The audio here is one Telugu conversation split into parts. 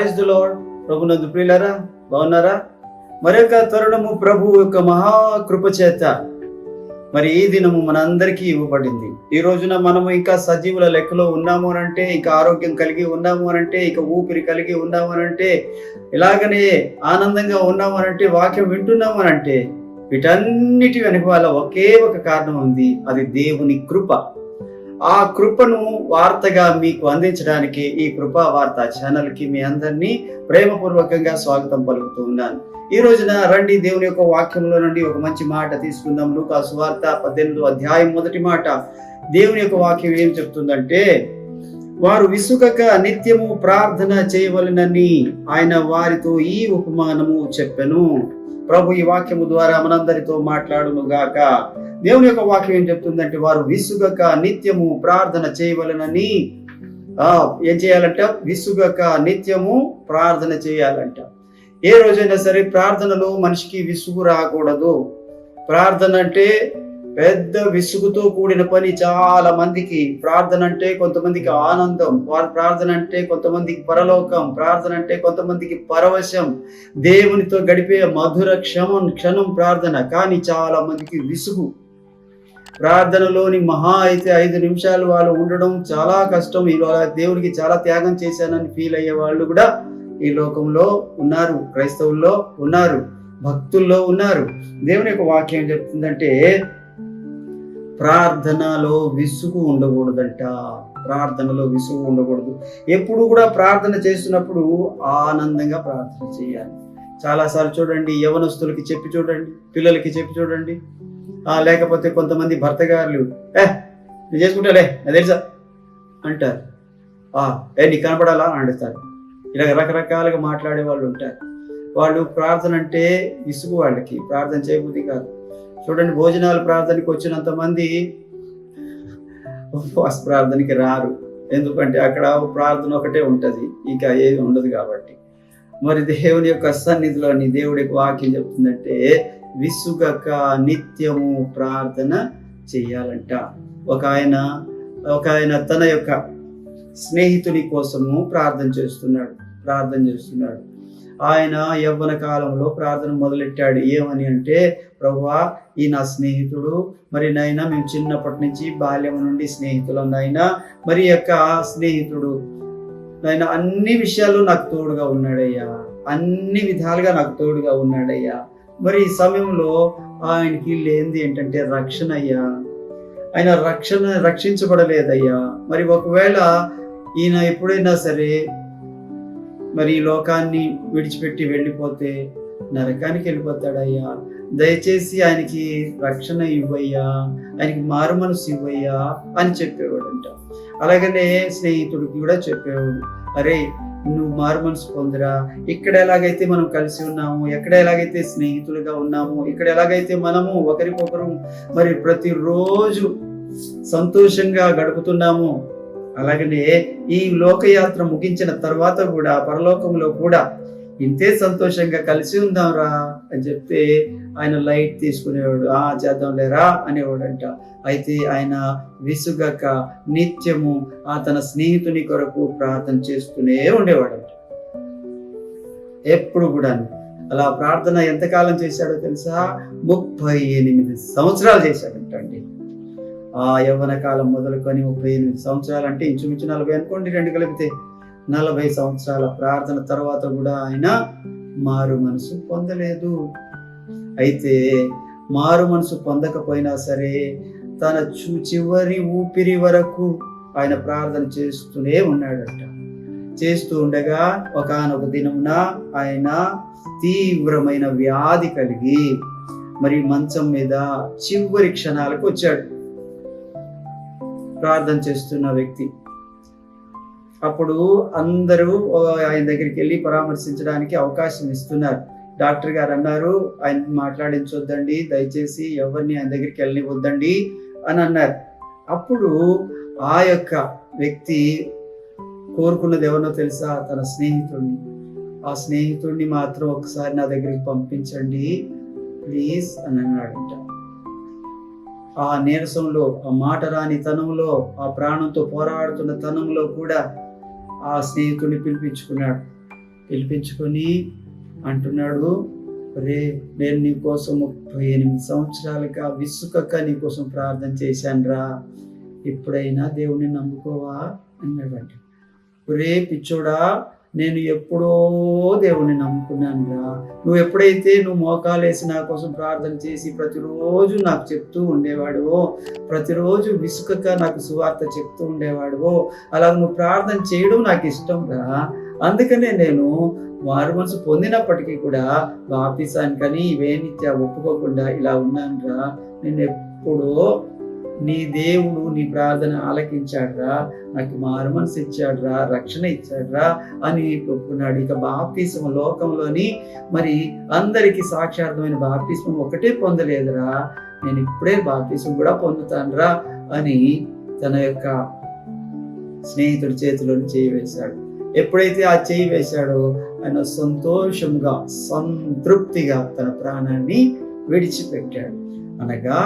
Praise the lord. ప్రభునందు ప్రియులారా బాగున్నారా? మరొక తరుణము ప్రభు యొక్క మహాకృప చేత మరి ఈ దినము మనందరికీ ఇవ్వబడింది. ఈ రోజున మనము ఇంకా సజీవుల లెక్కలో ఉన్నాము అని అంటే ఇంకా ఆరోగ్యం కలిగి ఉన్నాము అని అంటే ఇక ఊపిరి కలిగి ఉన్నాము అని అంటే ఇలాగనే ఆనందంగా ఉన్నాము అని అంటే వాక్యం వింటున్నాము అని అంటే వీటన్నిటి వెనుక ఒకే ఒక కారణం ఉంది. అది దేవుని కృప. ఆ కృపను వార్తగా మీకు అందించడానికి ఈ కృపా వార్త ఛానల్కి మీ అందరినీ ప్రేమపూర్వకంగా స్వాగతం పలుకుతూ ఉన్నాను. ఈ రోజున రండి దేవుని యొక్క వాక్యంలో నుండి ఒక మంచి మాట తీసుకుందాం. లూకా సువార్త పద్దెనిమిదో అధ్యాయం మొదటి మాట. దేవుని యొక్క వాక్యం ఏం చెప్తుందంటే వారు విసుకక నిత్యము ప్రార్థన చేయవలనని ఆయన వారితో ఈ ఉపమానము చెప్పెను. ప్రభు ఈ వాక్యము ద్వారా మనందరితో మాట్లాడును గాక. దేవుని యొక్క వాక్యం ఏం చెప్తుందంటే వారు విసుగక నిత్యము ప్రార్థన చేయవలనని. ఆ ఏం చేయాలంట? విసుగక నిత్యము ప్రార్థన చేయాలంట. ఏ రోజైనా సరే ప్రార్థనలో మనిషికి విసుగు రాకూడదు. ప్రార్థన అంటే పెద్ద విసుగుతో కూడిన పని చాలా మందికి. ప్రార్థన అంటే కొంతమందికి ఆనందం ప్రార్థన అంటే కొంతమందికి పరలోకం ప్రార్థన అంటే కొంతమందికి పరవశం దేవునితో గడిపే మధుర క్షమం క్షణం ప్రార్థన. కానీ చాలా మందికి విసుగు. ప్రార్థనలోని మహా అయితే ఐదు నిమిషాలు వాళ్ళు ఉండడం చాలా కష్టం. ఇవాళ దేవుడికి చాలా త్యాగం చేశానని ఫీల్ అయ్యే వాళ్ళు కూడా ఈ లోకంలో ఉన్నారు క్రైస్తవుల్లో ఉన్నారు భక్తుల్లో ఉన్నారు. దేవుని యొక్క వాక్యం చెప్తుందంటే ప్రార్థనలో విసుగు ఉండకూడదంట. ప్రార్థనలో విసుగు ఉండకూడదు. ఎప్పుడు కూడా ప్రార్థన చేస్తున్నప్పుడు ఆనందంగా ప్రార్థన చేయాలి. చాలాసార్లు చూడండి యవనస్తులకి చెప్పి చూడండి పిల్లలకి చెప్పి చూడండి. లేకపోతే కొంతమంది భర్త గారులు ఏ నేను చేసుకుంటాలే నాకు తెలుసా అంటారు. ఏ నీకు కనపడాలా అని అడుగుతారు. ఇలా రకరకాలుగా మాట్లాడే వాళ్ళు ఉంటారు. వాళ్ళు ప్రార్థన అంటే విసుగు వాళ్ళకి ప్రార్థన చేయబుద్ధి కాదు. చూడండి భోజనాలు ప్రార్థనకి వచ్చినంత మంది ఉపవాస ప్రార్థనకి రారు. ఎందుకంటే అక్కడ ప్రార్థన ఒకటే ఉంటుంది ఇంకా ఏది ఉండదు కాబట్టి. మరి దేవుని యొక్క సన్నిధిలోని దేవుడి వాక్యం చెప్తుందంటే విసుగక నిత్యము ప్రార్థన చేయాలంట. ఒక ఆయన ఒక ఆయన తన యొక్క స్నేహితుని కోసము ప్రార్థన చేస్తున్నాడు ప్రార్థన చేస్తున్నాడు. ఆయన యవ్వన కాలంలో ప్రార్థన మొదలెట్టాడు. ఏమని అంటే ప్రభువా ఈ నా స్నేహితుడు. మరి నైనా మేము చిన్నప్పటి నుంచి బాల్యం నుండి స్నేహితులం నైనా మరి యొక్క స్నేహితుడు. నాయన అన్ని విషయాల్లో నాకు తోడుగా ఉన్నాడయ్యా. అన్ని విధాలుగా నాకు తోడుగా ఉన్నాడయ్యా. మరి ఈ సమయంలో ఆయనకి లేనిది ఏంటంటే రక్షణ అయ్యా. ఆయన రక్షణ రక్షించబడలేదయ్యా. మరి ఒకవేళ ఈయన ఎప్పుడైనా సరే మరి ఈ లోకాన్ని విడిచిపెట్టి వెళ్ళిపోతే నరకానికి వెళ్ళిపోతాడయ్యా. దయచేసి ఆయనకి రక్షణ ఇవ్వయ్యా ఆయనకి మారు మనసు ఇవ్వయ్యా అని చెప్పేవాడంట అలాగనే స్నేహితుడికి కూడా చెప్పేవాడు అరే నువ్వు మారు మనసు పొందిరా. ఇక్కడ ఎలాగైతే మనం కలిసి ఉన్నాము ఎక్కడ ఎలాగైతే స్నేహితులుగా ఉన్నాము ఇక్కడ ఎలాగైతే మనము ఒకరికొకరు మరి ప్రతిరోజు సంతోషంగా గడుపుతున్నాము అలాగనే ఈ లోకయాత్ర ముగించిన తర్వాత కూడా పరలోకంలో కూడా ఇంతే సంతోషంగా కలిసి ఉందాంరా అని చెప్తే ఆయన లైట్ తీసుకునేవాడు. ఆ చేద్దాం లేరా అనేవాడంట. అయితే ఆయన విసుగక నిత్యము ఆ తన స్నేహితుని కొరకు ప్రార్థన చేస్తూనే ఉండేవాడంట. ఎప్పుడు కూడా అలా ప్రార్థన ఎంతకాలం చేశాడో తెలుసా? ముప్పై ఎనిమిది సంవత్సరాలు చేశాడంట అండి. ఆ యవ్వన కాలం మొదలుకొని ముప్పై ఎనిమిది సంవత్సరాలు అంటే ఇంచుమించు నలభై అనుకోండి రెండు కలిపితే. నలభై సంవత్సరాల ప్రార్థన తర్వాత కూడా ఆయన మారు మనసు పొందలేదు. అయితే మారు మనసు పొందకపోయినా సరే తన చూ చివరి ఊపిరి వరకు ఆయన ప్రార్థన చేస్తూనే ఉన్నాడట. చేస్తూ ఉండగా ఒకనొక దినమున ఆయన తీవ్రమైన వ్యాధి కలిగి మరి మంచం మీద చివరి క్షణాలకు వచ్చాడు. ప్రార్థన చేస్తున్న వ్యక్తి అప్పుడు అందరూ ఆయన దగ్గరికి వెళ్ళి పరామర్శించడానికి అవకాశం ఇస్తున్నారు. డాక్టర్ గారు అన్నారు ఆయన మాట్లాడించొద్దండి దయచేసి ఎవరిని ఆయన దగ్గరికి వెళ్ళనివద్దండి అని అన్నారు. అప్పుడు ఆ యొక్క వ్యక్తి కోరుకున్నది ఎవరినో తెలుసా? తన స్నేహితుడిని. ఆ స్నేహితుడిని మాత్రం ఒకసారి నా దగ్గరికి పంపించండి ప్లీజ్ అని అన్నాడంట. ఆ నీరసంలో ఆ మాట రాని తనంలో ఆ ప్రాణంతో పోరాడుతున్న తనంలో కూడా ఆ స్నేహితుడిని పిలిపించుకున్నాడు. పిలిపించుకొని అంటున్నాడు రే నేను నీ కోసం ముప్పై ఎనిమిది సంవత్సరాలుగా విసుకక నీ కోసం ప్రార్థన చేశాను రా. ఇప్పుడైనా దేవుని నమ్ముకోవా? అన్నాడంట. రే పిచ్చోడా నేను ఎప్పుడో దేవుణ్ణి నమ్ముకున్నానురా. నువ్వు ఎప్పుడైతే నువ్వు మోకాలేసి నా కోసం ప్రార్థన చేసి ప్రతిరోజు నాకు చెప్తూ ఉండేవాడువో ప్రతిరోజు విసుకక నాకు సువార్త చెప్తూ ఉండేవాడువో అలా నువ్వు ప్రార్థన చేయడం నాకు ఇష్టం రా. అందుకనే నేను వారు మనసు పొందినప్పటికీ కూడా బాపిసాన్ కానీ ఇవేమిత్యా ఒప్పుకోకుండా ఇలా ఉన్నాను రా నేను ఎప్పుడో నీ దేవుడు నీ ప్రార్థన ఆలకించాడురా నాకు మారు మనసు ఇచ్చాడురా రక్షణ ఇచ్చాడురా అని ఒప్పుకున్నాడు. ఇక బాప్తిసం లోకంలోని మరి అందరికీ సాక్షార్థమైన బాప్తిస్మం ఒకటే పొందలేదురా. నేను ఇప్పుడే బాప్తిసం కూడా పొందుతానురా అని తన యొక్క స్నేహితుడి చేతిలోని చేయి వేశాడు. ఎప్పుడైతే ఆ చేయి వేశాడో ఆయన సంతోషంగా సంతృప్తిగా తన ప్రాణాన్ని విడిచిపెట్టాడు. అనగా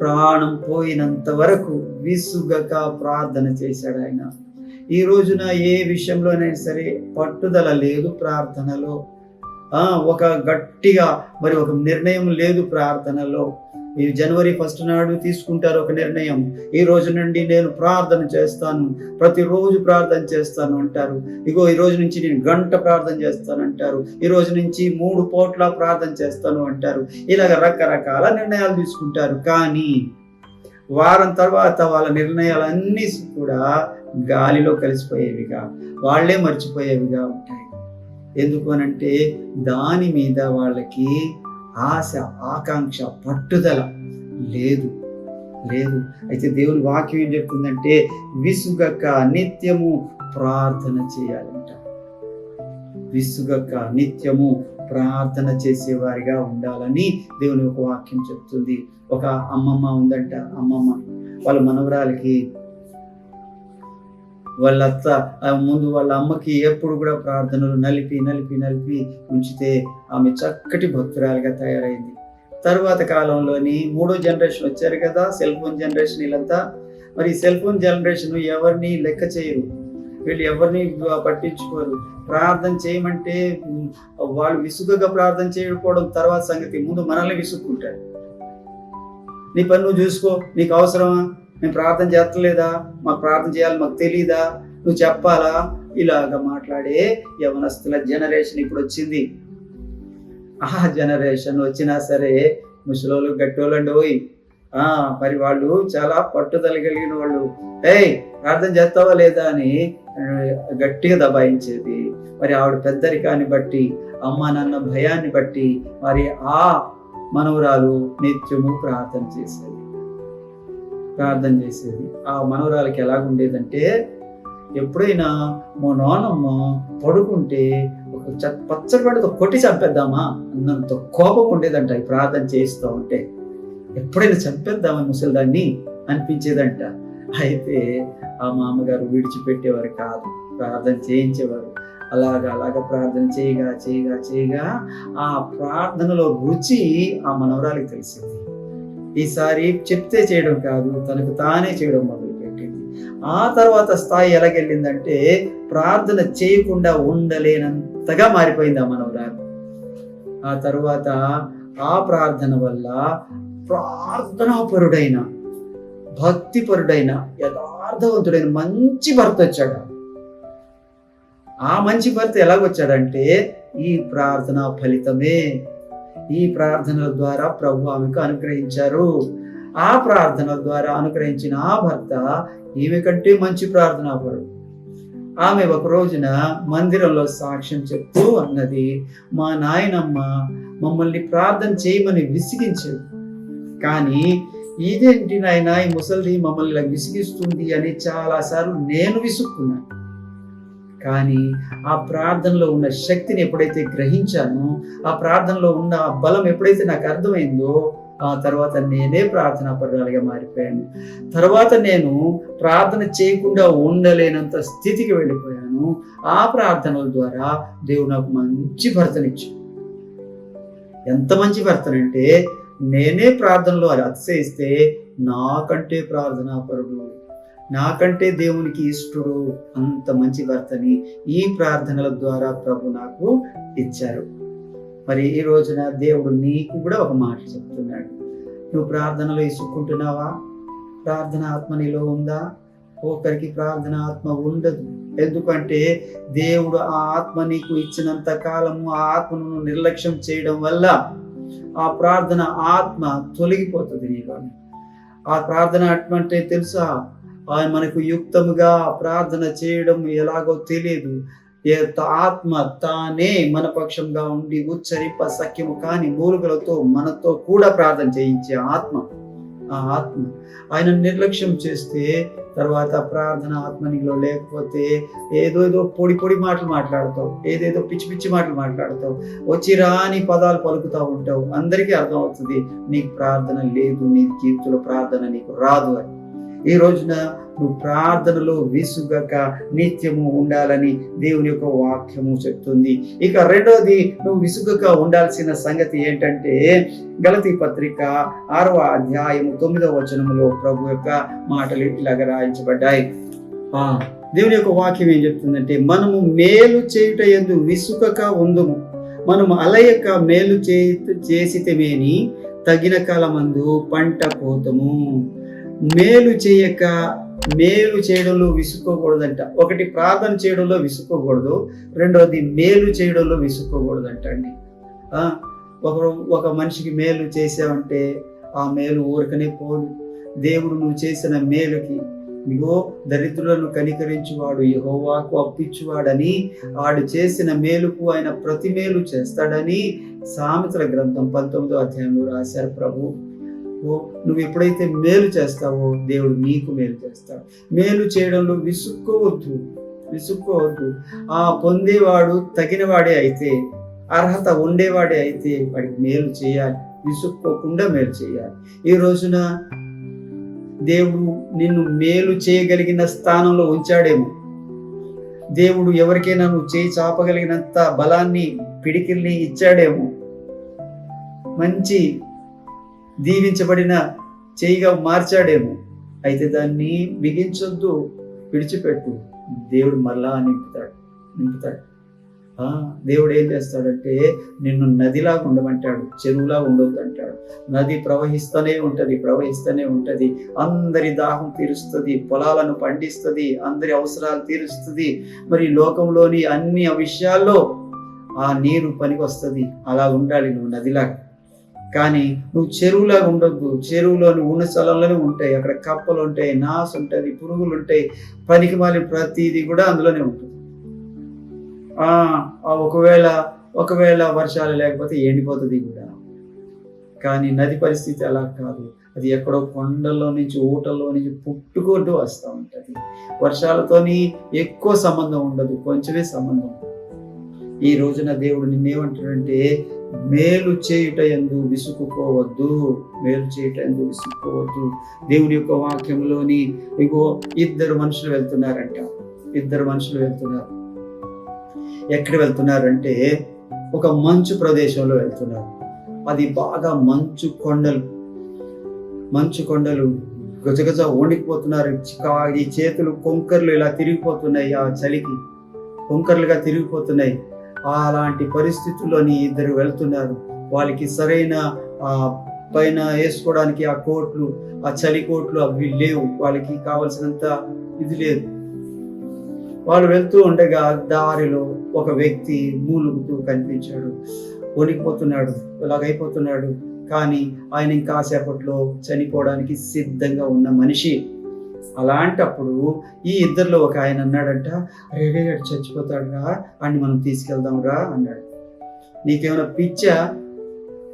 ప్రాణం పోయినంత వరకు విసుగక ప్రార్థన చేశాడు ఆయన. ఈ రోజున ఏ విషయంలోనైనా సరే పట్టుదల లేదు ప్రార్థనలో. ఒక గట్టిగా మరి ఒక నిర్ణయం లేదు ప్రార్థనలో. ఈ జనవరి ఫస్ట్ నాడు తీసుకుంటారు ఒక నిర్ణయం. ఈ రోజు నుండి నేను ప్రార్థన చేస్తాను. ప్రతిరోజు ప్రార్థన చేస్తాను అంటారు. ఇగో ఈ రోజు నుంచి నేను గంట ప్రార్థన చేస్తాను అంటారు. ఈ రోజు నుంచి మూడు పూట్ల ప్రార్థన చేస్తాను అంటారు. ఇలాగ రకరకాల నిర్ణయాలు తీసుకుంటారు. కానీ వారం తర్వాత వాళ్ళ నిర్ణయాలన్నీ కూడా గాలిలో కలిసిపోయేవిగా వాళ్ళే మర్చిపోయేవిగా ఉంటాయి. ఎందుకు అనంటే దాని మీద వాళ్ళకి ఆశ ఆకాంక్ష పట్టుదల లేదు. లేదు. అయితే దేవుని వాక్యం ఏం చెప్తుందంటే విసుగక నిత్యము ప్రార్థన చేయాలంట. విసుగక నిత్యము ప్రార్థన చేసేవారిగా ఉండాలని దేవుని ఒక వాక్యం చెప్తుంది. ఒక అమ్మమ్మ ఉందంట అమ్మమ్మ. వాళ్ళ మనవరాలకి వాళ్ళ అత్త ముందు వాళ్ళ అమ్మకి ఎప్పుడు కూడా ప్రార్థనలు నలిపి నలిపి నలిపి ఉంచితే ఆమె చక్కటి భక్తురాలుగా తయారైంది. తరువాత కాలంలోని మూడో జనరేషన్ వచ్చారు కదా సెల్ ఫోన్ జనరేషన్ వీళ్ళంతా. మరి సెల్ ఫోన్ జనరేషన్ ఎవరిని లెక్క చేయరు. వీళ్ళు ఎవరిని పట్టించుకోరు. ప్రార్థన చేయమంటే వాళ్ళు విసుగుగా ప్రార్థన చేయకపోవడం తర్వాత సంగతి ముందు మనల్ని విసుక్కుంటారు. నీ పని నువ్వు చూసుకో నీకు అవసరమా? మేము ప్రార్థన చేస్తలేదా? మాకు ప్రార్థన చేయాలి మాకు తెలియదా నువ్వు చెప్పాలా? ఇలాగ మాట్లాడే యవనస్తుల జనరేషన్ ఇప్పుడు వచ్చింది. ఆ జనరేషన్ వచ్చినా సరే ముసలోళ్ళు గట్టోళ్ళండి పోయి ఆ మరి వాళ్ళు చాలా పట్టుదల కలిగిన వాళ్ళు. ఏయ్ ప్రార్థన చేస్తావా లేదా అని గట్టిగా దబాయించేది. మరి ఆవిడ పెద్దరికాన్ని బట్టి అమ్మ నాన్న భయాన్ని బట్టి మరి ఆ మనవరాలు నిత్యము ప్రార్థన చేసేది. ప్రార్థన చేసేది. ఆ మనవరాలకి ఎలాగుండేదంటే ఎప్పుడైనా మా నాన్నమ్మ పడుకుంటే ఒక పచ్చడి పడితో కొట్టి చంపేద్దామా అన్నంత కోపం ఉండేదంట ఈ ప్రార్థన చేస్తూ ఉంటే. ఎప్పుడైనా చంపేద్దామా ముసలిదాన్ని అనిపించేదంట. అయితే ఆ మామగారు విడిచిపెట్టేవారు కాదు ప్రార్థన చేయించేవారు. అలాగా అలాగ ప్రార్థన చేయగా చేయగా చేయగా ఆ ప్రార్థనలో రుచి ఆ మనవరాలికి తెలిసింది. ఈసారి చెప్తే చేయడం కాదు తనకు తానే చేయడం మొదలుపెట్టింది. ఆ తర్వాత స్థాయి ఎలాగెళ్ళిందంటే ప్రార్థన చేయకుండా ఉండలేనంతగా మారిపోయింది ఆ మనవరాలు. ఆ తర్వాత ఆ ప్రార్థన వల్ల ప్రార్థనాపరుడైన భక్తిపరుడైన యథార్థవంతుడైన మంచి భర్త వచ్చాడు. ఆ మంచి భర్త ఎలాగొచ్చాడంటే ఈ ప్రార్థన ఫలితమే ఈ ప్రార్థనల ద్వారా ప్రభు ఆమెకు అనుగ్రహించారు. ఆ ప్రార్థనల ద్వారా అనుగ్రహించిన ఆ భర్త ఈమె కంటే మంచి ప్రార్థనాపరుడు ఆమె ఒక రోజున మందిరంలో సాక్ష్యం చెప్తూ అన్నది మా నాయనమ్మ మమ్మల్ని ప్రార్థన చేయమని విసిగించాడు కానీ ఇదేంటి నాయన ఈ ముసలి మమ్మల్ని ఇలా విసిగిస్తుంది అని చాలాసార్లు నేను విసుక్కున్నాను. కానీ ఆ ప్రార్థనలో ఉన్న శక్తిని ఎప్పుడైతే గ్రహించానో ఆ ప్రార్థనలో ఉన్న బలం ఎప్పుడైతే నాకు అర్థమైందో ఆ తర్వాత నేనే ప్రార్థనా పరురాలుగా మారిపోయాను. తర్వాత నేను ప్రార్థన చేయకుండా ఉండలేనంత స్థితికి వెళ్ళిపోయాను. ఆ ప్రార్థనల ద్వారా దేవుడు నాకు మంచి భర్తనిచ్చాడు. ఎంత మంచి భర్తనంటే నేనే ప్రార్థనలో అతిశయిస్తే నాకంటే ప్రార్థనా పరుడు నాకంటే దేవునికి ఇష్టడు అంత మంచి భర్తని ఈ ప్రార్థనల ద్వారా ప్రభు నాకు ఇచ్చారు. మరి ఈ రోజున దేవుడు నీకు కూడా ఒక మాట చెప్తున్నాడు. నువ్వు ప్రార్థనలో ఇసుక్కుంటున్నావా? ప్రార్థన ఆత్మ నీలో ఉందా? ఒకరికి ప్రార్థన ఆత్మ ఉండదు. ఎందుకంటే దేవుడు ఆ ఆత్మ నీకు ఇచ్చినంత కాలము ఆ ఆత్మను నిర్లక్ష్యం చేయడం వల్ల ఆ ప్రార్థన ఆత్మ తొలగిపోతుంది నీలో ఆ ప్రార్థన ఆత్మ అంటే తెలుసా? ఆయన మనకు యుక్తముగా ప్రార్థన చేయడం ఎలాగో తెలియదు ఏ త- ఆత్మ తానే మన పక్షంగా ఉండి ఉచ్చరింప సఖ్యము కాని మూలుగులతో మనతో కూడా ప్రార్థన చేయించే ఆత్మ. ఆ ఆత్మ. ఆయన నిర్లక్ష్యం చేస్తే తర్వాత ప్రార్థన ఆత్మ నీలో లేకపోతే ఏదో ఏదో పొడి పొడి మాటలు మాట్లాడతావు. ఏదేదో పిచ్చి పిచ్చి మాటలు మాట్లాడతావు. వచ్చి రాని పదాలు పలుకుతూ ఉంటావు. అందరికీ అర్థం అవుతుంది నీకు ప్రార్థన లేదు నీ కీర్తుల ప్రార్థన నీకు రాదు అని. ఈ రోజున నువ్వు ప్రార్థనలో విసుగక నిత్యము ఉండాలని దేవుని యొక్క వాక్యము చెప్తుంది. ఇక రెండోది నువ్వు విసుగక ఉండాల్సిన సంగతి ఏంటంటే గలతి పత్రిక ఆరవ అధ్యాయము తొమ్మిదవ వచనములో ప్రభు యొక్క మాటలు ఇలాగ రాయించబడ్డాయి. దేవుని యొక్క వాక్యం ఏం చెప్తుందంటే మనము మేలు చేయుట ఎందు విసుకక ఉందుము. మనము అలయక మేలు చే చేసితమేని తగిన కాలమందు పంట పోతము. మేలు చేయక మేలు చేయడంలో విసుక్కోకూడదంట. ఒకటి ప్రార్థన చేయడంలో విసుక్కోకూడదు. రెండవది మేలు చేయడంలో విసుక్కోకూడదంట అండి ఒక ఒక మనిషికి మేలు చేసావంటే ఆ మేలు ఊరకనే పోదు. దేవుడు నువ్వు చేసిన మేలుకి ఇగో దరిద్రులను కనికరించువాడు యహోవాకు అప్పించువాడని ఆడు చేసిన మేలుకు ఆయన ప్రతి మేలు చేస్తాడని సామెతల గ్రంథం పంతొమ్మిదో అధ్యాయంలో రాశారు ప్రభు. ఓ నువ్వు ఎప్పుడైతే మేలు చేస్తావో దేవుడు నీకు మేలు చేస్తాడు. మేలు చేయడంలో విసుక్కోవద్దు. విసుక్కోవద్దు. ఆ పొందేవాడు తగినవాడే అయితే అర్హత ఉండేవాడే అయితే వాడికి మేలు చేయాలి. విసుక్కోకుండా మేలు చేయాలి. ఈ రోజున దేవుడు నిన్ను మేలు చేయగలిగిన స్థానంలో ఉంచాడేమో. దేవుడు ఎవరికైనా నువ్వు చేయి చాపగలిగినంత బలాన్ని పిడికిల్ని ఇచ్చాడేమో. మంచి దీవించబడిన చేయిగా మార్చాడేమో. అయితే దాన్ని బిగించొద్దు విడిచిపెట్టు. దేవుడు మరలా నింపుతాడు నింపుతాడు. దేవుడు ఏం చేస్తాడంటే నిన్ను నదిలాగా ఉండమంటాడు చెరువులా ఉండొద్దు అంటాడు. నది ప్రవహిస్తూనే ఉంటుంది ప్రవహిస్తూనే ఉంటుంది. అందరి దాహం తీరుస్తుంది పొలాలను పండిస్తుంది అందరి అవసరాలు తీరుస్తుంది. మరి లోకంలోని అన్ని విషయాల్లో ఆ నీరు పనికి వస్తుంది అలా ఉండాలి నువ్వు నదిలాగా. కానీ నువ్వు చెరువులాగా ఉండొద్దు. చెరువులో నువ్వు ఉన్న స్థలంలోనే ఉంటాయి. అక్కడ కప్పలు ఉంటాయి నాసు ఉంటుంది పురుగులు ఉంటాయి. పనికి మాలి ప్రతిదీ కూడా అందులోనే ఉంటుంది. ఒకవేళ ఒకవేళ వర్షాలు లేకపోతే ఎండిపోతుంది కూడా. కానీ నది పరిస్థితి అలా కాదు. అది ఎక్కడో కొండల్లో నుంచి ఊటల్లో నుంచి పుట్టుకుంటూ వస్తూ ఉంటుంది. వర్షాలతోని ఎక్కువ సంబంధం ఉండదు. కొంచెమే సంబంధం ఈ రోజున దేవుడు నిన్నేమంటాడంటే మేలు చేయుట ఎందు విసుకుకోవద్దు మేలు చేయుట ఎందు విసుక్కోవద్దు దేవుని యొక్క వాక్యంలోని ఇగో ఇద్దరు మనుషులు వెళ్తున్నారంట. ఇద్దరు మనుషులు వెళ్తున్నారు. ఎక్కడ వెళ్తున్నారంటే ఒక మంచు ప్రదేశంలో వెళ్తున్నారు. అది బాగా మంచు కొండలు. మంచు కొండలు గజగజ వణికిపోతున్నారు. ఈ చేతులు కొంకర్లు ఇలా తిరిగిపోతున్నాయి ఆ చలికి. కొంకర్లుగా తిరిగిపోతున్నాయి. అలాంటి పరిస్థితుల్లోని ఇద్దరు వెళ్తున్నారు. వాళ్ళకి సరైన ఆ పైన వేసుకోవడానికి ఆ కోట్లు ఆ చలి కోట్లు అవి లేవు. వాళ్ళకి కావలసినంత ఇది లేదు. వాళ్ళు వెళ్తూ ఉండగా దారిలో ఒక వ్యక్తి మూలుగుతూ కనిపించాడు. వణికిపోతున్నాడు ఇలాగైపోతున్నాడు. కానీ ఆయన ఇంకాసేపట్లో చనిపోవడానికి సిద్ధంగా ఉన్న మనిషి అలాంటప్పుడు ఈ ఇద్దరిలో ఒక ఆయన అన్నాడంట రేవే రే, చచ్చిపోతాడురా చచ్చిపోతాడు రా అని మనం తీసుకెళ్దాంరా అన్నాడు. నీకేమైనా పిచ్చా?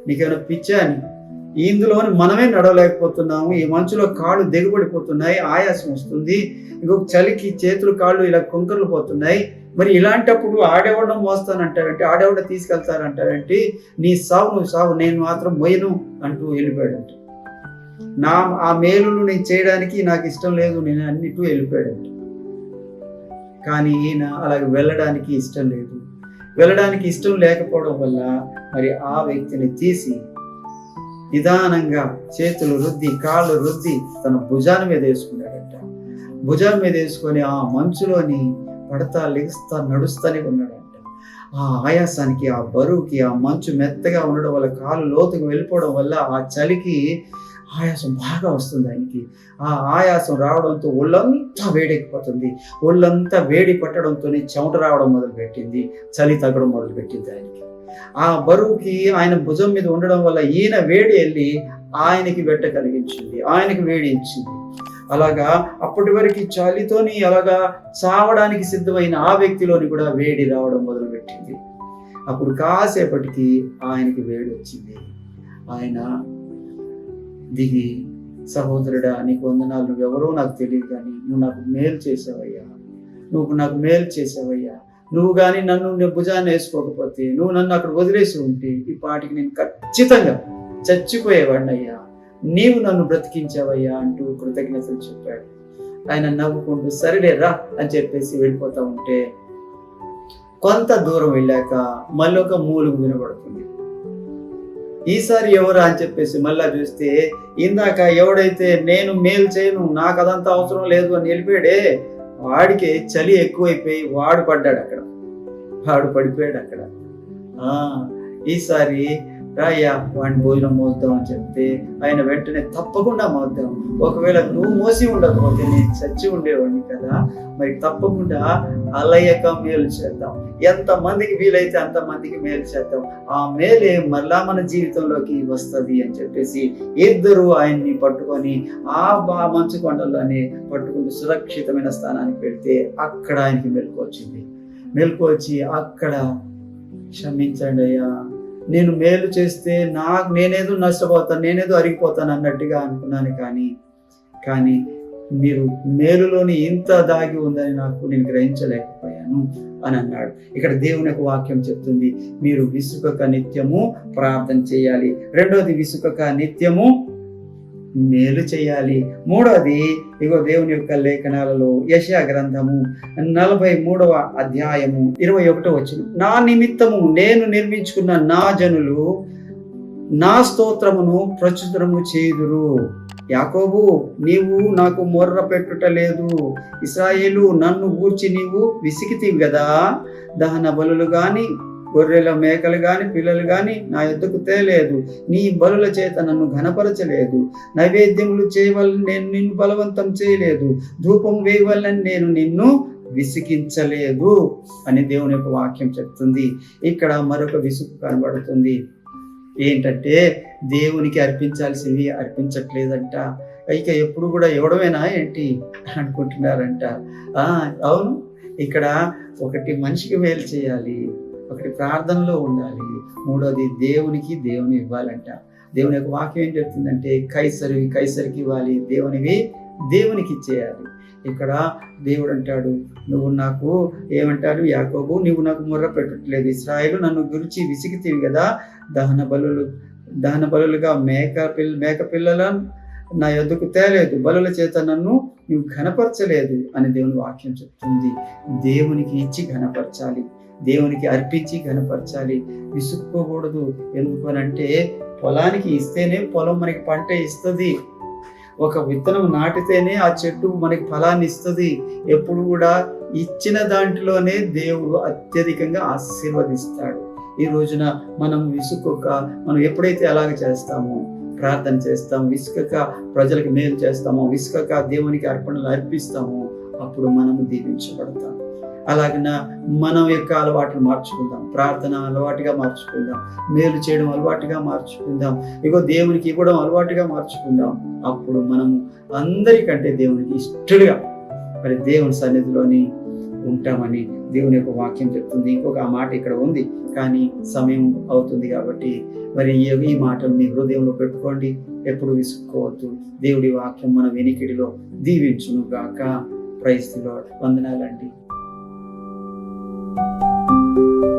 నీకేమైనా పిచ్చా అని. ఇందులోని మనమే నడవలేకపోతున్నాము ఈ మంచులో కాళ్ళు దిగబడిపోతున్నాయి ఆయాసం వస్తుంది ఇంకొక చలికి చేతులు కాళ్ళు ఇలా కొంకర్లు పోతున్నాయి. మరి ఇలాంటప్పుడు ఆడేవడం మోస్తానంటారంటే ఆడేవడ తీసుకెళ్తారంటారంటే నీ సావు నువ్వు సావు నేను మాత్రం మొయ్యను అంటూ వెళ్ళిపోయాడంట. నా ఆ మేలును నేను చేయడానికి నాకు ఇష్టం లేదు నేను అన్నిటూ వెళ్ళిపోయాడంట కానీ ఈయన అలాగ వెళ్ళడానికి ఇష్టం లేదు. వెళ్ళడానికి ఇష్టం లేకపోవడం వల్ల మరి ఆ వ్యక్తిని తీసి నిదానంగా చేతులు రుద్ది కాళ్ళు రుద్ది తన భుజాన మీద వేసుకున్నాడట. భుజం మీద వేసుకొని ఆ మంచులోని పడతా లెగుస్తా నడుస్తూనే ఉన్నాడంట. ఆ ఆయాసానికి ఆ బరువుకి ఆ మంచు మెత్తగా ఉండడం వల్ల కాలు లోతుకు వెళ్ళిపోవడం వల్ల ఆ చలికి ఆయాసం బాగా వస్తుంది ఆయనకి. ఆ ఆయాసం రావడంతో ఒళ్ళంతా వేడెక్కిపోతుంది. ఒళ్ళంతా వేడి పట్టడంతోనే చెమట రావడం మొదలుపెట్టింది. చలి తగ్గడం మొదలుపెట్టింది ఆయనకి. ఆ బరువుకి ఆయన భుజం మీద ఉండడం వల్ల ఈయన వేడి వెళ్ళి ఆయనకి వెట్ట కలిగించింది. ఆయనకి వేడి ఇచ్చింది. అలాగా అప్పటి వరకు చలితోని అలాగా చావడానికి సిద్ధమైన ఆ వ్యక్తిలోని కూడా వేడి రావడం మొదలుపెట్టింది. అప్పుడు కాసేపటికి ఆయనకి వేడి వచ్చింది. ఆయన దిగి సహోదరుడా నీకు వందనాలు. నువ్వెవరో నాకు తెలియదు కానీ నువ్వు నాకు మేలు చేసావయ్యా. నువ్వు నాకు మేలు చేసావయ్యా. నువ్వు కానీ నన్ను నీ భుజాన్ని వేసుకోకపోతే నువ్వు నన్ను అక్కడ వదిలేసి ఉంటే ఈ పాటికి నేను ఖచ్చితంగా చచ్చిపోయేవాడిని అయ్యా నీవు నన్ను బ్రతికించావయ్యా అంటూ కృతజ్ఞతలు చెప్పాడు. ఆయన నవ్వుకుంటూ సరేలేరా అని చెప్పేసి వెళ్ళిపోతా ఉంటే కొంత దూరం వెళ్ళాక మళ్ళీ ఒక మూలుగు వినబడుతుంది. ఈసారి ఎవరా అని చెప్పేసి మళ్ళా చూస్తే ఇందాక ఎవడైతే నేను మేలు చేయను నాకు అదంతా అవసరం లేదు అని వెళ్ళిపోయాడే వాడికి చలి ఎక్కువైపోయి వాడు పడ్డాడు అక్కడ. వాడు పడిపోయాడు అక్కడ. ఈసారి రాయ్యా వాడిని భోజనం మోద్దాం అని చెప్తే ఆయన వెంటనే తప్పకుండా మోద్దాం. ఒకవేళ నువ్వు మోసి ఉండకపోతే నేను చచ్చి ఉండేవాడిని కదా మరి తప్పకుండా అలయక మేలు చేద్దాం. ఎంత మందికి వీలైతే అంత మందికి మేలు చేద్దాం. ఆ మేలే మళ్ళా మన జీవితంలోకి వస్తుంది అని చెప్పేసి ఇద్దరు ఆయన్ని పట్టుకొని ఆ బా మంచు కొండల్లోనే పట్టుకుని సురక్షితమైన స్థానానికి పెడితే అక్కడ ఆయనకి మెలకు వచ్చింది. మెలకు వచ్చి అక్కడ క్షమించండి అయ్యా. నేను మేలు చేస్తే నాకు నేనేదో నష్టపోతాను నేనేదో అరిగిపోతాను అన్నట్టుగా అనుకున్నాను కానీ కానీ మీరు మేలులోని ఇంత దాగి ఉందని నాకు నేను గ్రహించలేకపోయాను అని అన్నాడు. ఇక్కడ దేవుని యొక్క వాక్యం చెప్తుంది మీరు విసుకక నిత్యము ప్రార్థన చేయాలి. రెండోది విసుకక నిత్యము మేలు చేయాలి. మూడవది ఇగో దేవుని యొక్క లేఖనాలలో యశా గ్రంథము నలభై మూడవ అధ్యాయము ఇరవై ఒకటో వచ్చిన నా నిమిత్తము నేను నిర్మించుకున్న నా జనులు నా స్తోత్రమును ప్రచురము చేదురు యాకోబు నీవు నాకు మొర్ర పెట్టుట లేదు ఇస్రాయేలు నన్ను గూర్చి నీవు విసికితివి కదా దహన బలులు కానీ గొర్రెల మేకలు గాని పిల్లలు గాని నా ఎద్దుకు తేలేదు. నీ బలుల చేత నన్ను ఘనపరచలేదు. నైవేద్యములు చేయవలని నేను నిన్ను బలవంతం చేయలేదు. ధూపం వేయవలని నేను నిన్ను విసిగించలేదు అని దేవుని యొక్క వాక్యం చెప్తుంది. ఇక్కడ మరొక విసుగు కనబడుతుంది. ఏంటంటే దేవునికి అర్పించాల్సినవి అర్పించట్లేదంట. ఇక ఎప్పుడు కూడా ఇవ్వడమేనా ఏంటి అనుకుంటున్నారంట. అవును. ఇక్కడ ఒకటి మనిషికి మేలు చేయాలి. ఒకటి ప్రార్థనలో ఉండాలి. మూడోది దేవునికి దేవుని ఇవ్వాలంట. దేవుని యొక్క వాక్యం ఏం చెప్తుందంటే కైసరివి కైసరికి ఇవ్వాలి. దేవునివి దేవునికి ఇచ్చేయాలి. ఇక్కడ దేవుడు అంటాడు నువ్వు నాకు ఏమంటారు? యాకోబు నువ్వు నాకు ముర్ర పెట్టట్లేదు. ఇస్రాయేలు నన్ను గురించి విసిగితేవి కదా దహన బలులు దహన బలులుగా మేక పిల్ల మేక పిల్లల నా యొద్దకు తేలేదు. బలుల చేత నన్ను నువ్వు ఘనపరచలేదు అని దేవుని వాక్యం చెప్తుంది. దేవునికి ఇచ్చి ఘనపరచాలి. దేవునికి అర్పించి కనపరచాలి విసుక్కోకూడదు. ఎందుకనంటే పొలానికి ఇస్తేనే పొలం మనకి పంట ఇస్తుంది. ఒక విత్తనం నాటితేనే ఆ చెట్టు మనకి ఫలాన్ని ఇస్తుంది. ఎప్పుడు కూడా ఇచ్చిన దాంట్లోనే దేవుడు అత్యధికంగా ఆశీర్వదిస్తాడు. ఈ రోజున మనం విసుకొక మనం ఎప్పుడైతే అలాగ చేస్తామో ప్రార్థన చేస్తాం విసుకక ప్రజలకు మేలు చేస్తామో విసుకక దేవునికి అర్పణలు అర్పిస్తామో అప్పుడు మనము దీవించబడతాం. అలాగన మనం యొక్క అలవాట్లు మార్చుకుందాం. ప్రార్థన అలవాటుగా మార్చుకుందాం. మేలు చేయడం అలవాటుగా మార్చుకుందాం. ఇగో దేవునికి ఇవ్వడం అలవాటుగా మార్చుకుందాం. అప్పుడు మనము అందరికంటే దేవునికి ఇష్టడుగా మరి దేవుని సన్నిధిలోని ఉంటామని దేవుని యొక్క వాక్యం చెప్తుంది. ఇంకొక ఆ మాట ఇక్కడ ఉంది. కానీ సమయం అవుతుంది కాబట్టి మరి ఈ ఈ మాటలు మీ హృదయంలో పెట్టుకోండి. ఎప్పుడు విసుక్కోవద్దు. దేవుడి వాక్యం మన వెనికిడిలో దీవించును గాక ప్రైజ్ వందనాలండి. Thank you.